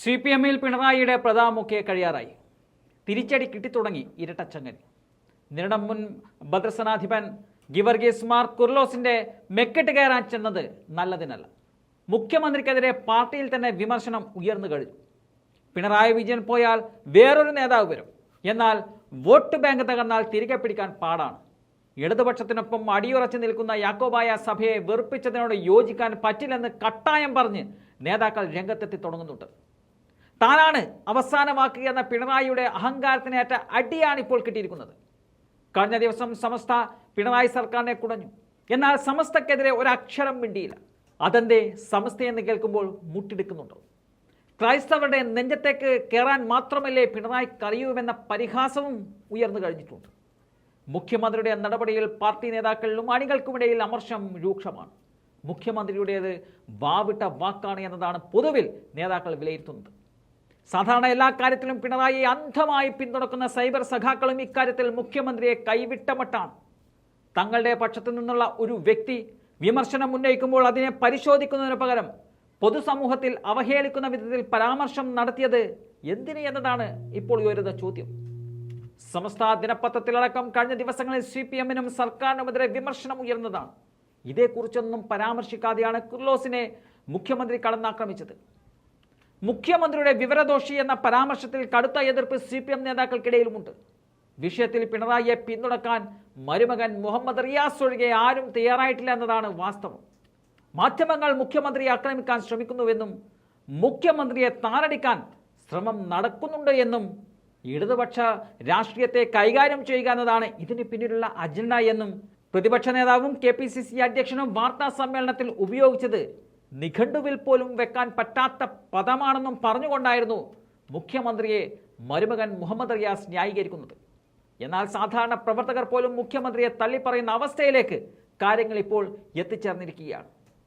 C P എമ്മിൽ പിണറായിയുടെ പ്രതാപമൊക്കെ കഴിയാറായി. തിരിച്ചടി കിട്ടിത്തുടങ്ങി ഇരട്ടച്ചങ്ങൻ നിരണം മുൻ ഭദ്രസനാധിപൻ ഗിവർഗീസ് മാർ കുർലോസിന്റെ മെക്കെട്ട് കയറാൻ ചെന്നത് നല്ലതിനല്ല. മുഖ്യമന്ത്രിക്കെതിരെ പാർട്ടിയിൽ തന്നെ വിമർശനം ഉയർന്നു കഴിഞ്ഞു. പിണറായി വിജയൻ പോയാൽ വേറൊരു നേതാവ് വരും. എന്നാൽ വോട്ട് ബാങ്ക് തകർന്നാൽ തിരികെ പിടിക്കാൻ പാടാണ്. ഇടതുപക്ഷത്തിനൊപ്പം അടിയുറച്ചു നിൽക്കുന്ന യാക്കോബായ സഭയെ വെറുപ്പിച്ചതിനോട് യോജിക്കാൻ പറ്റില്ലെന്ന് കട്ടായം പറഞ്ഞ് നേതാക്കൾ രംഗത്തെത്തി തുടങ്ങുന്നുണ്ട്. താനാണ് അവസാന വാക്ക് എന്ന പിണറായിയുടെ അഹങ്കാരത്തിനേറ്റ അടിയാണ് ഇപ്പോൾ കിട്ടിയിരിക്കുന്നത്. കഴിഞ്ഞ ദിവസം സമസ്ത പിണറായി സർക്കാരിനെ കുടഞ്ഞു. എന്നാൽ സമസ്തക്കെതിരെ ഒരക്ഷരം മിണ്ടിയില്ല. അതെന്തേ സമസ്തയെന്ന് കേൾക്കുമ്പോൾ മുട്ടിടുക്കുന്നുണ്ടോ? ക്രൈസ്തവരുടെ നെഞ്ചത്തേക്ക് കയറാൻ മാത്രമല്ലേ പിണറായി കറിയുമെന്ന പരിഹാസവും ഉയർന്നു കഴിഞ്ഞിട്ടുണ്ട്. മുഖ്യമന്ത്രിയുടെ നടപടിയിൽ പാർട്ടി നേതാക്കളിലും അണികൾക്കുമിടയിൽ അമർഷം രൂക്ഷമാണ്. മുഖ്യമന്ത്രിയുടേത് വാവിട്ട വാക്കാണ് എന്നതാണ് പൊതുവിൽ നേതാക്കൾ വിലയിരുത്തുന്നത്. സാധാരണ എല്ലാ കാര്യത്തിലും പിണറായി അന്ധമായി പിന്തുണക്കുന്ന സൈബർ സഖാക്കളും ഇക്കാര്യത്തിൽ മുഖ്യമന്ത്രിയെ കൈവിട്ടമട്ടാണ് തങ്ങളുടെ പക്ഷത്തു നിന്നുള്ള ഒരു വ്യക്തി വിമർശനം ഉന്നയിക്കുമ്പോൾ അതിനെ പരിശോധിക്കുന്നതിന് പകരം പൊതുസമൂഹത്തിൽ അവഹേളിക്കുന്ന വിധത്തിൽ പരാമർശം നടത്തിയത് എന്തിന് എന്നതാണ് ഇപ്പോൾ ഉയരുന്ന ചോദ്യം. സമസ്ത ദിനപത്രത്തിലടക്കം കഴിഞ്ഞ ദിവസങ്ങളിൽ സി പി എമ്മിനും സർക്കാരിനുമെതിരെ വിമർശനം ഉയർന്നതാണ്. ഇതേക്കുറിച്ചൊന്നും പരാമർശിക്കാതെയാണ് കുർലോസിനെ മുഖ്യമന്ത്രി കടന്നാക്രമിച്ചത്. മുഖ്യമന്ത്രിയുടെ വിവരദോഷി എന്ന പരാമർശത്തിൽ കടുത്ത എതിർപ്പ് സി പി എം നേതാക്കൾക്കിടയിലുമുണ്ട്. വിഷയത്തിൽ പിണറായിയെ പിന്തുണക്കാൻ മരുമകൻ മുഹമ്മദ് റിയാസ് ഒഴികെ ആരും തയ്യാറായിട്ടില്ല എന്നതാണ് വാസ്തവം. മാധ്യമങ്ങൾ മുഖ്യമന്ത്രിയെ ആക്രമിക്കാൻ ശ്രമിക്കുന്നുവെന്നും മുഖ്യമന്ത്രിയെ താറടിക്കാൻ ശ്രമം നടക്കുന്നുണ്ട് എന്നും ഇടതുപക്ഷ രാഷ്ട്രീയത്തെ കൈകാര്യം ചെയ്യുക എന്നതാണ് ഇതിന് പിന്നിലുള്ള അജണ്ട എന്നും പ്രതിപക്ഷ നേതാവും കെ പി സി സി അധ്യക്ഷനും വാർത്താ സമ്മേളനത്തിൽ ഉപയോഗിച്ചത് നിഘണ്ടുവിൽ പോലും വെക്കാൻ പറ്റാത്ത പദമാണെന്നും പറഞ്ഞുകൊണ്ടായിരുന്നു മുഖ്യമന്ത്രിയെ മരുമകൻ മുഹമ്മദ് റിയാസ് ന്യായീകരിക്കുന്നത്. എന്നാൽ സാധാരണ പ്രവർത്തകർ പോലും മുഖ്യമന്ത്രിയെ തള്ളിപ്പറയുന്ന അവസ്ഥയിലേക്ക് കാര്യങ്ങൾ ഇപ്പോൾ എത്തിച്ചേർന്നിരിക്കുകയാണ്.